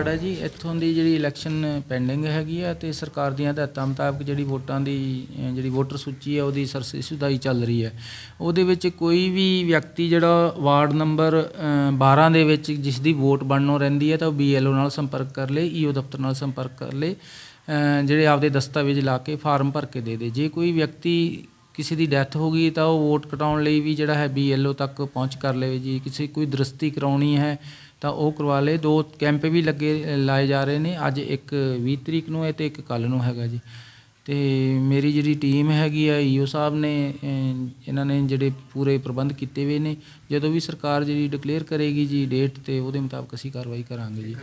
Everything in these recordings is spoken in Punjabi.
ਵਾਰਡ ਹੈ ਜੀ ਇੱਥੋਂ ਦੀ ਜਿਹੜੀ ਇਲੈਕਸ਼ਨ ਪੈਂਡਿੰਗ ਹੈਗੀ ਆ ਤੇ ਸਰਕਾਰ ਦੀਆਂ ਹਦਾਇਤਾਂ ਮੁਤਾਬਕ ਜਿਹੜੀ ਵੋਟਾਂ ਦੀ ਅਹ, ਜਿਹੜੀ ਵੋਟਰ ਸੂਚੀ ਹੈ ਉਹਦੀ ਸਰਸੀ ਸੁਧਾਈ ਚੱਲ ਰਹੀ ਹੈ। ਉਹਦੇ ਵਿੱਚ ਕੋਈ ਵੀ ਵਿਅਕਤੀ ਜਿਹੜਾ ਵਾਰਡ ਨੰਬਰ ਅਹ, 12 ਦੇ ਵਿੱਚ ਜਿਸ ਦੀ ਵੋਟ ਬਣਨੋਂ ਰਹਿੰਦੀ ਹੈ ਤਾਂ ਉਹ ਬੀਐਲਓ ਨਾਲ ਸੰਪਰਕ ਕਰ ਲੇ ਈਓ ਦਫ਼ਤਰ ਨਾਲ ਸੰਪਰਕ ਕਰ ਲੇ ਅਹ, ਜਿਹੜੇ ਆਪਦੇ ਦਸਤਾਵੇਜ਼ ਲਾ ਕੇ ਫਾਰਮ ਭਰ ਕੇ ਦੇ ਦੇ। ਜੇ ਕੋਈ ਵਿਅਕਤੀ ਕਿਸੇ ਦੀ ਡੈਥ ਹੋ ਗਈ ਤਾਂ ਉਹ ਵੋਟ ਕਟਾਉਣ ਲਈ ਵੀ ਜਿਹੜਾ ਹੈ ਬੀਐਲਓ ਤੱਕ ਪਹੁੰਚ ਕਰ ਲਵੇ ਜੀ। ਕਿਸੇ ਕੋਈ ਦਰਸਤੀ ਕਰਾਉਣੀ ਹੈ ਤਾਂ ਉਹ ਕਰਵਾ ਲੇ ਦੋ ਕੈਂਪ ਵੀ ਲੱਗੇ ਲਾਏ ਜਾ ਰਹੇ ਨੇ। ਅੱਜ ਇੱਕ 20 ਤਰੀਕ ਨੂੰ ਹੈ ਤੇ ਇੱਕ ਕੱਲ ਨੂੰ ਹੈਗਾ ਜੀ। ਤੇ ਮੇਰੀ ਜਿਹੜੀ ਟੀਮ ਹੈਗੀ ਆ ਈਓ ਸਾਹਿਬ ਨੇ ਇਹਨਾਂ ਨੇ ਜਿਹੜੇ ਪੂਰੇ ਪ੍ਰਬੰਧ ਕੀਤੇ ਹੋਏ ਨੇ। ਜਦੋਂ ਵੀ ਸਰਕਾਰ ਜਿਹੜੀ ਡਿਕਲੇਅਰ ਕਰੇਗੀ ਜੀ ਡੇਟ ਤੇ ਉਹਦੇ ਮੁਤਾਬਕ ਅਸੀਂ ਕਾਰਵਾਈ ਕਰਾਂਗੇ ਜੀ।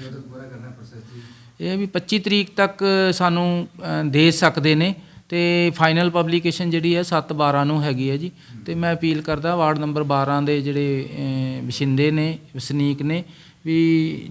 ਇਹ ਵੀ 25 ਤਰੀਕ ਤੱਕ ਸਾਨੂੰ ਦੇ ਸਕਦੇ ਨੇ। ਤੇ ਫਾਈਨਲ ਪਬਲੀਕੇਸ਼ਨ ਜਿਹੜੀ ਹੈ 7 12 ਨੂੰ ਹੈਗੀ ਹੈ ਜੀ। ਤੇ ਮੈਂ ਅਪੀਲ ਕਰਦਾ ਵਾਰਡ ਨੰਬਰ 12 ਦੇ ਜਿਹੜੇ ਅ, ਵਸਿੰਦੇ ਨੇ ਵਸਨੀਕ ਨੇ ਵੀ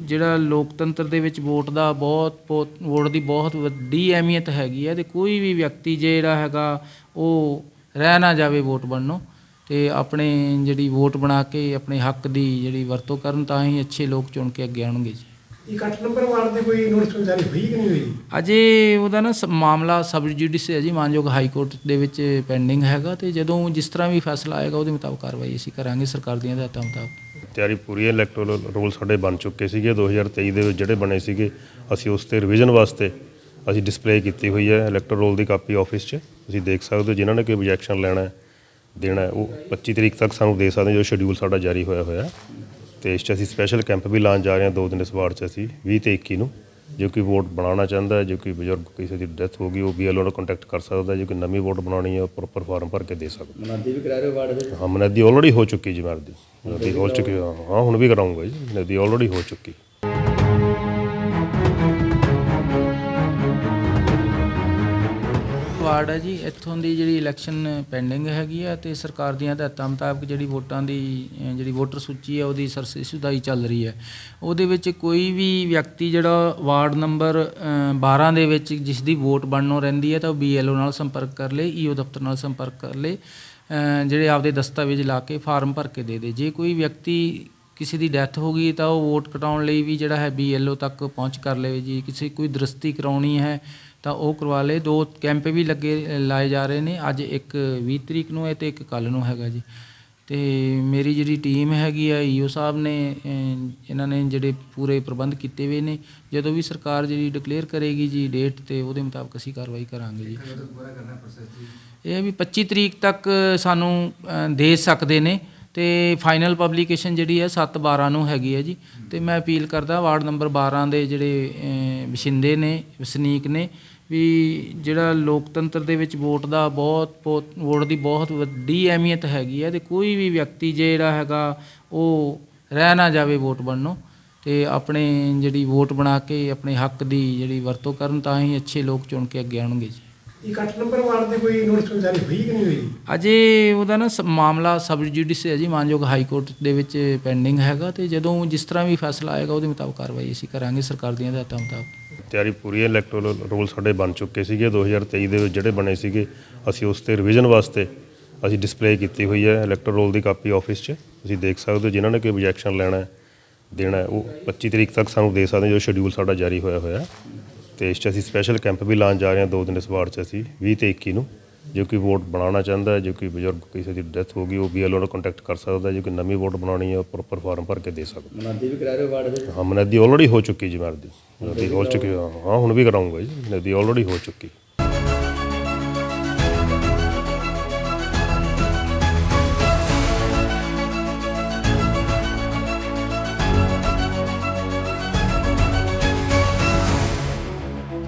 ਜਿਹੜਾ ਲੋਕਤੰਤਰ ਦੇ ਵਿੱਚ ਵੋਟ ਦਾ ਬਹੁਤ ਬਹੁਤ ਵੋਟ ਦੀ ਬਹੁਤ ਵੱਡੀ ਅਹਿਮੀਅਤ ਹੈਗੀ ਹੈ ਤੇ ਕੋਈ ਵੀ ਵਿਅਕਤੀ ਜਿਹੜਾ ਹੈਗਾ ਉਹ ਰਹਿ ਨਾ ਜਾਵੇ ਵੋਟ ਬਣਨੋਂ ਤੇ ਆਪਣੇ ਜਿਹੜੀ ਵੋਟ ਬਣਾ ਕੇ ਆਪਣੇ ਹੱਕ ਦੀ ਜਿਹੜੀ ਵਰਤੋਂ ਕਰਨ ਤਾਂ ਹੀ ਅੱਛੇ ਲੋਕ ਚੁਣ ਕੇ ਅੱਗੇ ਆਉਣਗੇ ਜੀ। ਇਹ 8 ਨੰਬਰ ਵਾਰਡ ਦੇ ਕੋਈ ਨੋਟਿਸ ਜਾਰੀ ਹੋਈ ਕਿ ਨਹੀਂ ਹੋਈ? ਅਜੇ ਉਹਦਾ ਨਾ ਸ- ਮਾਮਲਾ ਸਬ ਜੁਡੀਸ ਹੈ ਜੀ ਮਾਨਯੋਗ ਹਾਈ ਕੋਰਟ ਦੇ ਵਿੱਚ ਪੈਂਡਿੰਗ ਹੈਗਾ ਤੇ ਜਦੋਂ ਜਿਸ ਤਰ੍ਹਾਂ ਵੀ ਫੈਸਲਾ ਆਏਗਾ ਉਹਦੇ ਮੁਤਾਬਕ ਕਾਰਵਾਈ ਅਸੀਂ ਕਰਾਂਗੇ ਸਰਕਾਰ ਦੀਆਂ ਹਦਾਇਤਾਂ ਮੁਤਾਬਕ। ਤਿਆਰੀ ਪੂਰੀ ਹੈ ਇਲੈਕਟੋਰਲ ਰੋਲ ਸਾਡੇ ਬਣ ਚੁੱਕੇ ਸੀਗੇ 2023 ਦੇ ਵਿੱਚ ਜਿਹੜੇ ਬਣੇ ਸੀਗੇ ਅਸੀਂ ਉਸ ਤੇ ਰਿਵੀਜ਼ਨ ਵਾਸਤੇ ਅਸੀਂ ਡਿਸਪਲੇ ਕੀਤੀ ਹੋਈ ਹੈ ਇਲੈਕਟੋਰਲ ਰੋਲ ਦੀ ਕਾਪੀ ਆਫਿਸ 'ਚ। ਤੁਸੀਂ ਦੇਖ ਸਕਦੇ ਹੋ ਜਿਨ੍ਹਾਂ ਨੇ ਕੋਈ objection ਲੈਣਾ ਹੈ ਦੇਣਾ ਹੈ, ਉਹ 25 ਤਰੀਕ ਤੱਕ ਸਾਨੂੰ ਦੇ ਸਕਦੇ ਹੋ, ਜੋ ਸ਼ਡਿਊਲ ਸਾਡਾ ਜਾਰੀ ਹੋਇਆ ਹੋਇਆ ਹੈ। ਤੇ ਇਸ 'ਚ ਅਸੀਂ ਸਪੈਸ਼ਲ ਕੈਂਪ ਵੀ ਲਾਉਣ ਜਾ ਰਹੇ ਹਾਂ ਦੋ ਦਿਨ ਇਸ ਵਾਰ 'ਚ ਅਸੀਂ 20 ਤੇ 21 ਨੂੰ ਜੇ ਕੋਈ ਵੋਟ ਬਣਾਉਣਾ ਚਾਹੁੰਦਾ ਹੈ ਜੇ ਕੋਈ ਬਜ਼ੁਰਗ ਕਿਸੇ ਦੀ ਡੈਥ ਹੋ ਗਈ ਉਹ ਬੀਐਲਓ ਨਾਲ ਕੰਟੈਕਟ ਕਰ ਸਕਦਾ ਹੈ। ਜੇ ਕੋਈ ਨਵੀਂ ਵੋਟ ਬਣਾਉਣੀ ਹੈ ਉਹ ਪ੍ਰੋਪਰ ਫਾਰਮ ਭਰ ਕੇ ਦੇ ਸਕਦਾ ਮਨਾਦੀ ਵੀ ਕਰਾ ਰਹੇ ਹੋ ਵਾਰਡ ਵਿੱਚ? ਹਾਂ ਮਨਦੀ ਆਲਰੇਡੀ ਹੋ ਚੁੱਕੀ ਜੀ ਮਰਦੀ ਮਨਦੀ ਹੋ ਚੁੱਕੀ ਹਾਂ ਹਾਂ, ਹੁਣ ਵੀ ਕਰਾਉਂਗਾ ਜੀ ਮਨਦੀ ਆਲਰੇਡੀ ਹੋ ਚੁੱਕੀ ਵਾਰਡ ਹੈ ਜੀ ਇੱਥੋਂ ਦੀ ਜਿਹੜੀ ਇਲੈਕਸ਼ਨ ਪੈਂਡਿੰਗ ਹੈਗੀ ਆ ਤੇ ਸਰਕਾਰ ਦੀਆਂ ਹਦਾਇਤਾਂ ਮੁਤਾਬਕ ਜਿਹੜੀ ਵੋਟਾਂ ਦੀ ਅਹ, ਜਿਹੜੀ ਵੋਟਰ ਸੂਚੀ ਹੈ ਉਹਦੀ ਸਰਸੀ ਚੱਲ ਰਹੀ ਹੈ। ਉਹਦੇ ਵਿੱਚ ਕੋਈ ਵੀ ਵਿਅਕਤੀ ਜਿਹੜਾ ਵਾਰਡ ਨੰਬਰ ਅਹ, 12 ਦੇ ਵਿੱਚ ਜਿਸ ਦੀ ਵੋਟ ਬਣਨੋਂ ਰਹਿੰਦੀ ਹੈ ਤਾਂ ਉਹ ਬੀਐਲਓ ਨਾਲ ਸੰਪਰਕ ਕਰ ਲੇ ਈਓ ਦਫ਼ਤਰ ਨਾਲ ਸੰਪਰਕ ਕਰ ਲੇ ਅਹ, ਜਿਹੜੇ ਆਪਦੇ ਦਸਤਾਵੇਜ਼ ਲਾ ਕੇ ਫਾਰਮ ਭਰ ਕੇ ਦੇ ਦੇ। ਜੇ ਕੋਈ ਵਿਅਕਤੀ ਕਿਸੇ ਦੀ ਡੈਥ ਹੋ ਗਈ ਤਾਂ ਉਹ ਵੋਟ ਕਟਾਉਣ ਲਈ ਵੀ ਜਿਹੜਾ ਹੈ ਬੀਐਲਓ ਤੱਕ ਪਹੁੰਚ ਕਰ ਲਵੇ ਜੀ। ਕਿਸੇ ਕੋਈ ਦਰਸਤੀ ਕਰਾਉਣੀ ਹੈ ਤਾਂ ਉਹ ਕਰਵਾ ਲਏ। ਦੋ ਕੈਂਪ ਵੀ ਲੱਗੇ ਲਾਏ ਜਾ ਰਹੇ ਨੇ। ਅੱਜ ਇੱਕ 20 ਤਰੀਕ ਨੂੰ ਹੈ ਤੇ ਇੱਕ ਕੱਲ ਨੂੰ ਹੈਗਾ ਜੀ। ਤੇ ਮੇਰੀ ਜਿਹੜੀ ਟੀਮ ਹੈਗੀ ਆ ਈਓ ਸਾਹਿਬ ਨੇ ਇਹਨਾਂ ਨੇ ਜਿਹੜੇ ਪੂਰੇ ਪ੍ਰਬੰਧ ਕੀਤੇ ਹੋਏ ਨੇ। ਜਦੋਂ ਵੀ ਸਰਕਾਰ ਜਿਹੜੀ ਡਿਕਲੇਅਰ ਕਰੇਗੀ ਜੀ ਡੇਟ ਤੇ ਉਹਦੇ ਮੁਤਾਬਕ ਅਸੀਂ ਕਾਰਵਾਈ ਕਰਾਂਗੇ ਜੀ। ਇਹ ਵੀ 25 ਤਰੀਕ ਤੱਕ ਸਾਨੂੰ ਦੇ ਸਕਦੇ ਨੇ। ਤੇ ਫਾਈਨਲ ਪਬਲੀਕੇਸ਼ਨ ਜਿਹੜੀ ਹੈ 7 12 ਨੂੰ ਹੈਗੀ ਹੈ ਜੀ। ਤੇ ਮੈਂ ਅਪੀਲ ਕਰਦਾ ਵਾਰਡ ਨੰਬਰ 12 ਦੇ ਜਿਹੜੇ ਅ, ਨੇ ਵਸਨੀਕ ਨੇ ਵੀ ਜਿਹੜਾ ਲੋਕਤੰਤਰ ਦੇ ਵਿੱਚ ਵੋਟ ਦਾ ਬਹੁਤ ਬਹੁਤ, ਵੋਟ ਦੀ ਬਹੁਤ ਵੱਡੀ ਅਹਿਮੀਅਤ ਹੈਗੀ ਹੈ ਤੇ ਕੋਈ ਵੀ ਵਿਅਕਤੀ ਜਿਹੜਾ ਹੈਗਾ ਉਹ ਰਹਿ ਨਾ ਜਾਵੇ ਵੋਟ ਬਣਨੋਂ ਤੇ ਆਪਣੇ ਜਿਹੜੀ ਵੋਟ ਬਣਾ ਕੇ ਆਪਣੇ ਹੱਕ ਦੀ ਜਿਹੜੀ ਵਰਤੋਂ ਕਰਨ ਤਾਂ ਹੀ ਅੱਛੇ ਲੋਕ ਚੁਣ ਕੇ ਅੱਗੇ ਆਉਣਗੇ ਜੀ। ਇਹ 8 ਨੰਬਰ ਵਾਰਡ ਦੇ ਕੋਈ ਨੋਟਿਸ ਜਾਰੀ ਹੋਈ ਕਿ ਨਹੀਂ ਹੋਈ? ਅਜੇ ਉਹਦਾ ਨਾ ਸ- ਮਾਮਲਾ ਸਬ ਜੁਡੀਸ ਹੈ ਜੀ ਮਾਨਯੋਗ ਹਾਈ ਕੋਰਟ ਦੇ ਵਿੱਚ ਪੈਂਡਿੰਗ ਹੈਗਾ ਤੇ ਜਦੋਂ ਜਿਸ ਤਰ੍ਹਾਂ ਵੀ ਫੈਸਲਾ ਆਏਗਾ ਉਹਦੇ ਮੁਤਾਬਕ ਕਾਰਵਾਈ ਅਸੀਂ ਕਰਾਂਗੇ ਸਰਕਾਰ ਦੀਆਂ ਹਦਾਇਤਾਂ ਮੁਤਾਬਕ। ਤਿਆਰੀ ਪੂਰੀ ਹੈ ਇਲੈਕਟੋਰਲ ਰੋਲ ਸਾਡੇ ਬਣ ਚੁੱਕੇ ਸੀਗੇ 2023 ਦੇ ਵਿੱਚ ਜਿਹੜੇ ਬਣੇ ਸੀਗੇ ਅਸੀਂ ਉਸ ਤੇ ਰਿਵੀਜ਼ਨ ਵਾਸਤੇ ਅਸੀਂ ਡਿਸਪਲੇ ਕੀਤੀ ਹੋਈ ਹੈ ਇਲੈਕਟੋਰਲ ਰੋਲ ਦੀ ਕਾਪੀ ਆਫਿਸ 'ਚ। ਤੁਸੀਂ ਦੇਖ ਸਕਦੇ ਹੋ ਜਿਨ੍ਹਾਂ ਨੇ ਕੋਈ objection ਲੈਣਾ ਹੈ ਦੇਣਾ ਹੈ, ਉਹ 25 ਤਰੀਕ ਤੱਕ ਸਾਨੂੰ ਦੇ ਸਕਦੇ ਹੋ, ਜੋ ਸ਼ਡਿਊਲ ਸਾਡਾ ਜਾਰੀ ਹੋਇਆ ਹੋਇਆ ਹੈ। ਤੇ ਇਸ 'ਚ ਅਸੀਂ ਸਪੈਸ਼ਲ ਕੈਂਪ ਵੀ ਲਾਉਣ ਜਾ ਰਹੇ ਹਾਂ ਦੋ ਦਿਨ ਇਸ ਵਾਰ 'ਚ ਅਸੀਂ 20 ਤੇ 21 ਨੂੰ ਜੇ ਕੋਈ ਵੋਟ ਬਣਾਉਣਾ ਚਾਹੁੰਦਾ ਹੈ ਜੇ ਕੋਈ ਬਜ਼ੁਰਗ ਕਿਸੇ ਦੀ ਡੈਥ ਹੋ ਗਈ ਉਹ ਬੀਐਲਓ ਨਾਲ ਕੰਟੈਕਟ ਕਰ ਸਕਦਾ ਹੈ। ਜੇ ਕੋਈ ਨਵੀਂ ਵੋਟ ਬਣਾਉਣੀ ਹੈ ਪ੍ਰੋਪਰ ਫਾਰਮ ਭਰ ਕੇ ਦੇ ਸਕਦਾ ਮਨਾਦੀ ਵੀ ਕਰਾ ਰਹੇ ਵਾਰਡ ਵਿੱਚ? ਹਾਂ ਮਨਦੀ ਆਲਰੇਡੀ ਹੋ ਚੁੱਕੀ ਜੀ ਮਰਦੀ ਮਨਦੀ ਹੋ ਚੁੱਕੀ ਹਾਂ ਹਾਂ, ਹੁਣ ਵੀ ਕਰਾਉਂਗਾ ਜੀ ਮਨਦੀ ਆਲਰੇਡੀ ਹੋ ਚੁੱਕੀ